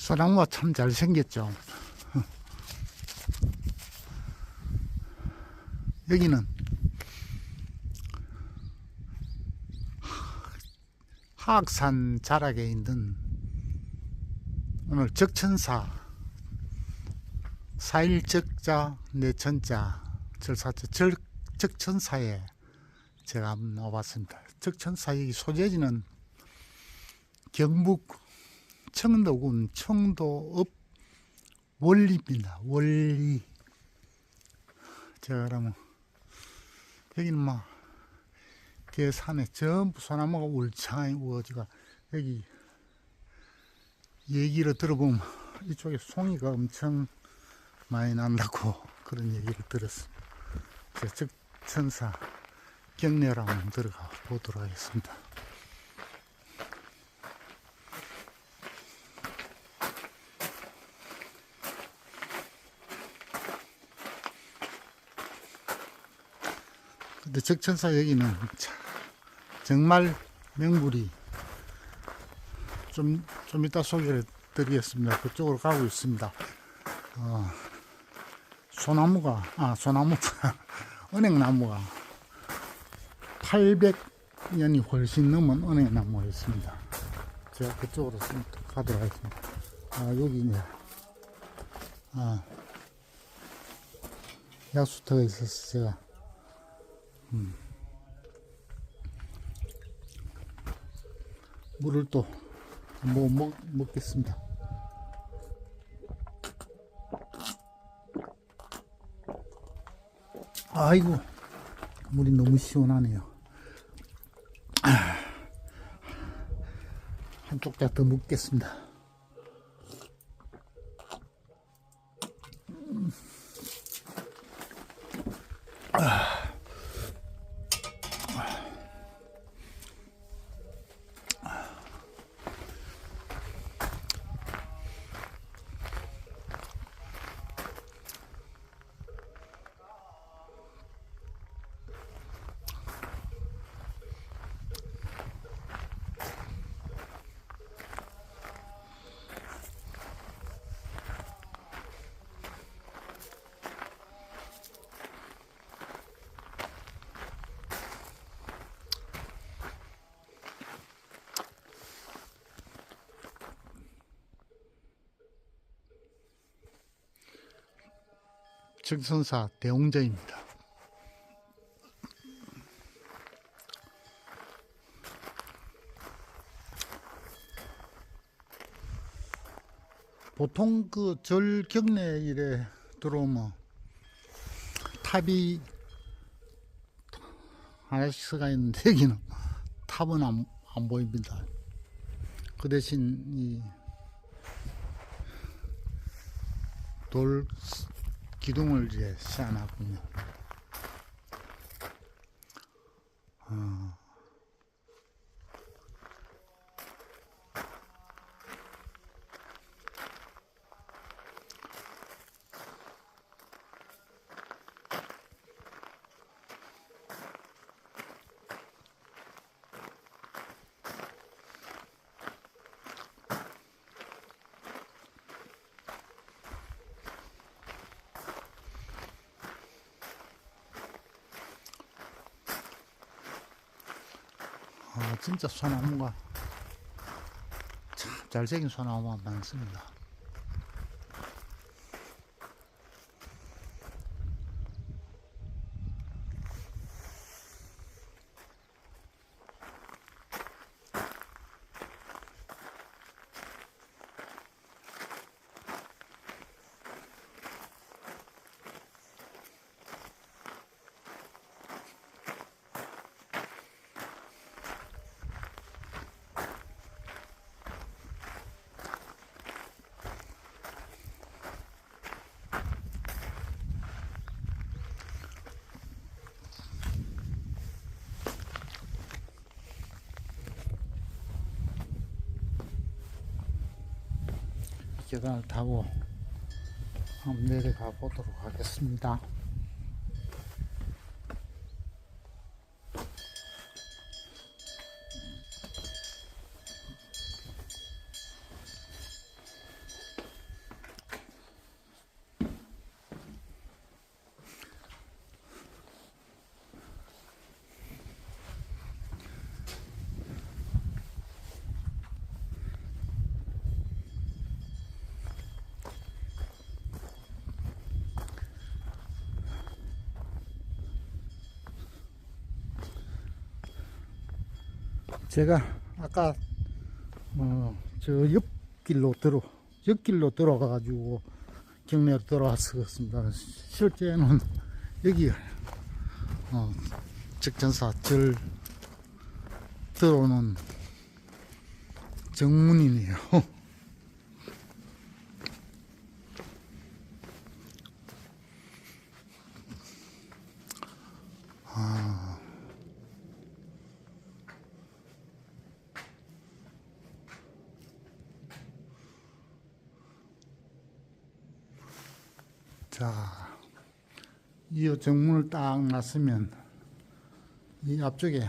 소나무가 참 잘생겼죠. 여기는 하악산 자락에 있는 오늘 적천사 사일적자 내천자 절사자 절, 적천사에 제가 한번 나와봤습니다. 적천사 여기 소재지는 경북 청도군 청도읍 원리입니다. 원리. 제가 그러면 여기는 막 계산에 전부 소나무가 울창하게 우거지가 여기 얘기를 들어보면 이쪽에 송이가 엄청 많이 난다고 그런 얘기를 들었습니다. 제 적천사 경례로 한번 들어가 보도록 하겠습니다. 근데 적천사 여기는 참 정말 명물이 좀, 좀 이따 소개를 드리겠습니다. 그쪽으로 가고 있습니다. 어, 소나무가, 아, 소나무가, 은행나무가 800년이 훨씬 넘은 은행나무였습니다. 제가 그쪽으로 좀 가도록 하겠습니다. 아, 여기 이제, 아, 야수터가 있어서 제가 물을 또 뭐 먹, 먹겠습니다. 아이고 물이 너무 시원하네요. 아, 한쪽 자더 먹겠습니다. 적선사 대웅전입니다. 보통 그 절 경례 일에 들어오면 탑이 하나씩 서가 있는데 여기는 탑은 안, 안 보입니다. 그 대신 이 돌 기둥을 이제 쌓아놨군요. 어. 진짜 소나무가 참 잘생긴 소나무가 많습니다. 계단을 타고 한번 내려가 보도록 하겠습니다. 제가 아까 뭐저 옆길로 들어 옆길로 들어가 가지고 경내로 들어왔었습니다. 실제는 여기 어, 적전사 절 들어오는 정문이네요. 자, 이 정문을 딱 났으면 이 앞쪽에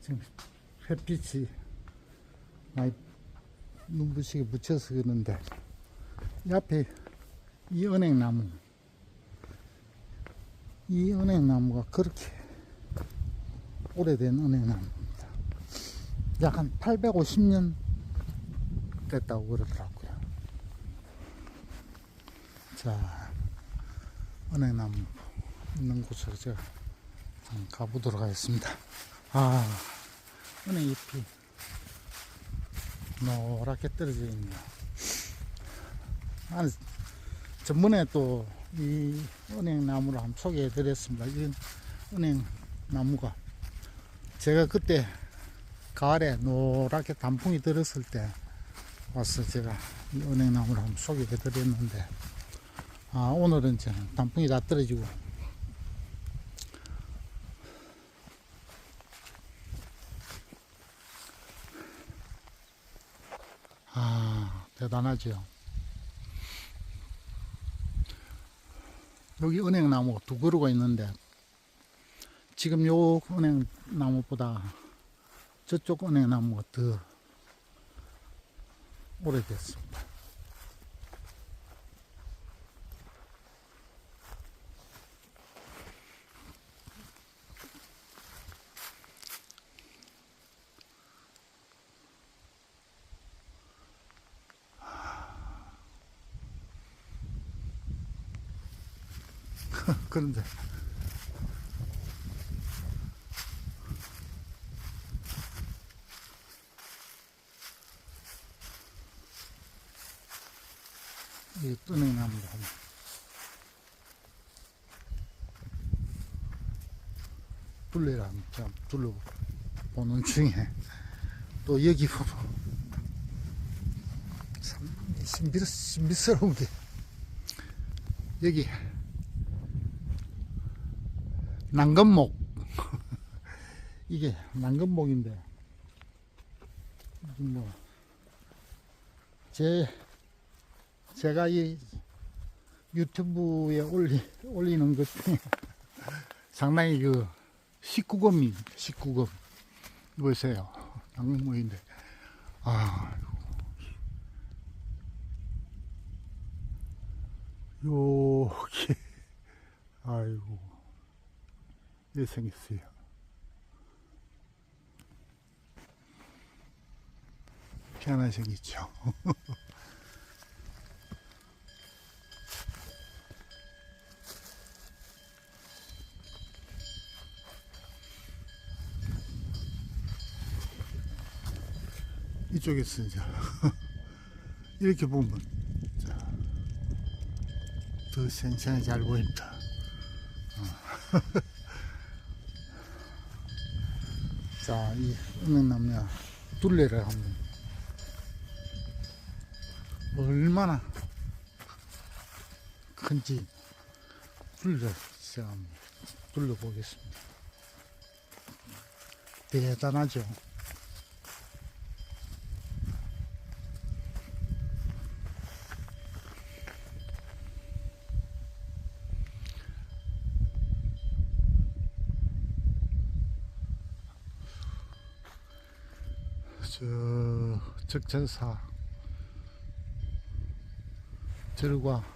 지금 햇빛이 많이 눈부시게 묻혀서 그런데 이 앞에 이 은행나무 이 은행나무가 그렇게 오래된 은행나무입니다. 약 한 850년 됐다고 그러더라고요. 자, 은행나무 있는 곳으로 제가 가보도록 하겠습니다. 아, 은행 잎이 노랗게 떨어져 있네요. 아, 전번에 또 이 은행나무를 한번 소개해 드렸습니다. 이 은행나무가 제가 그때 가을에 노랗게 단풍이 들었을 때 와서 제가 이 은행나무를 한번 소개해 드렸는데 아, 오늘은 이제 단풍이 다 떨어지고 아, 대단하죠. 여기 은행나무 두 그루가 있는데 지금 요 은행나무보다 저쪽 은행나무가 더 오래됐습니다. 그런데. 이 은행나무를 한번. 둘레를 한번 좀 둘러보는 중에. 또 여기 보면 참 신비, 신비스러운 게. 여기 난건목 이게 난건목인데 뭐 제 제가 이 유튜브에 올리, 올리는 것 중에 상당히 그 19금입니다. 19금. 보세요. 난건목인데 아 여기 아이고 예 생겼어요. 피하나 생겼죠. 이쪽에서 이제 이렇게 보면 자, 더 생생하게 잘 보인다. 자, 이 은행나무야 둘레를 한번 얼마나 큰지 둘레 제가 한번 둘러보겠습니다. 대단하죠. 저 적천사 절과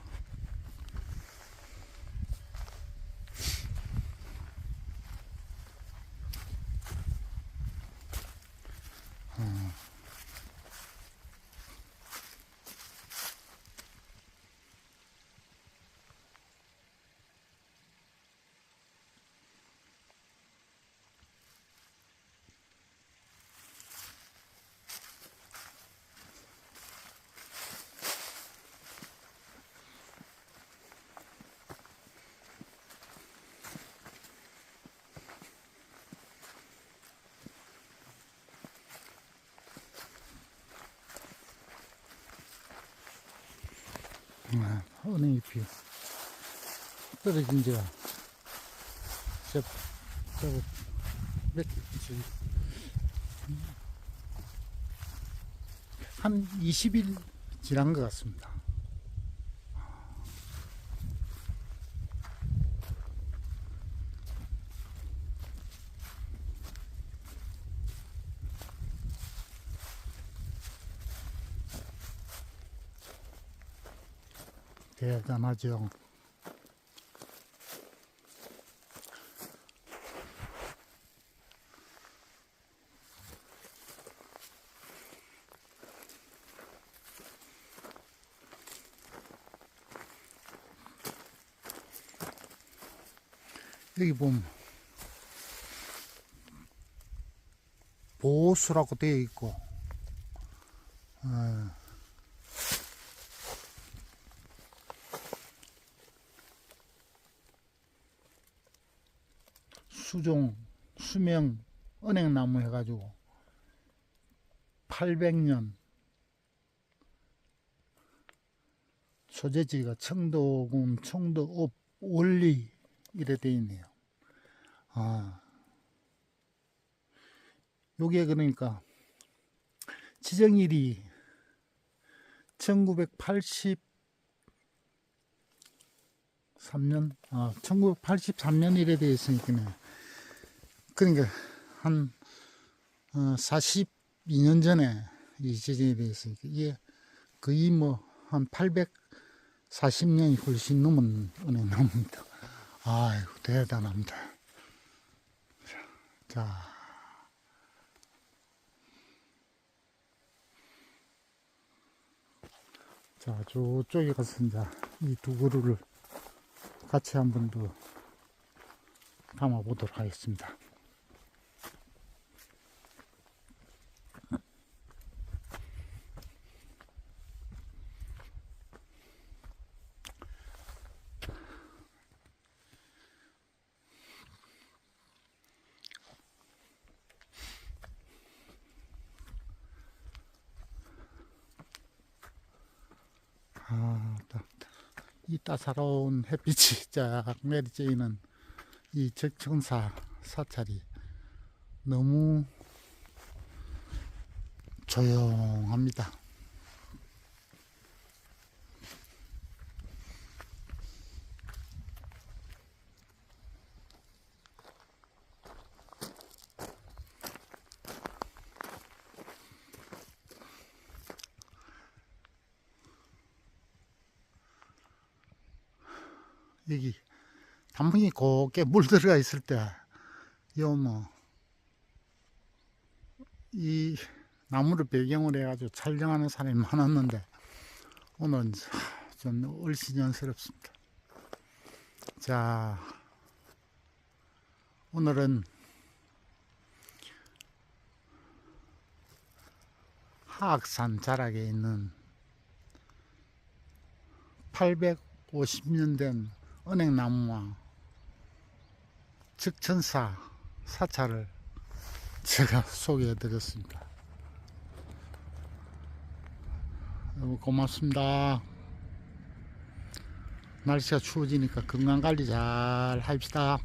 아, 은행잎이 떨어진 지가 저, 저거 몇, 한 20일 지난 것 같습니다. 대단하죠. 여기 보면 보수라고 되어 있고 어, 수종 수명 은행나무 해가지고 800년 소재지가 청도군 청도읍 원리 이래 돼 있네요. 아, 요게 그러니까 지정일이 1983년, 아, 1983년 이래 돼 있으니까, 그러니까 한 어, 42년 전에 이돼 있으니까 이게 거의 뭐 한 840년이 훨씬 넘은 은행나무입니다. 아이고 대단합니다. 자. 자, 저쪽에 가서 이제 이 두 그루를 같이 한 번 더 담아 보도록 하겠습니다. 아, 이 따사로운 햇빛이 쫙 내리쬐는 이 적천사 사찰이 너무 조용합니다. 여기 단풍이 곱게 물 들어가 있을 때, 요 뭐, 이 나무를 배경으로 해가지고 촬영하는 사람이 많았는데, 오늘은 하, 좀 얼씬연스럽습니다. 자, 오늘은 하악산 자락에 있는 850년 된 은행나무와 즉천사 사찰을 제가 소개해 드렸습니다. 고맙습니다. 날씨가 추워지니까 건강 관리 잘 합시다.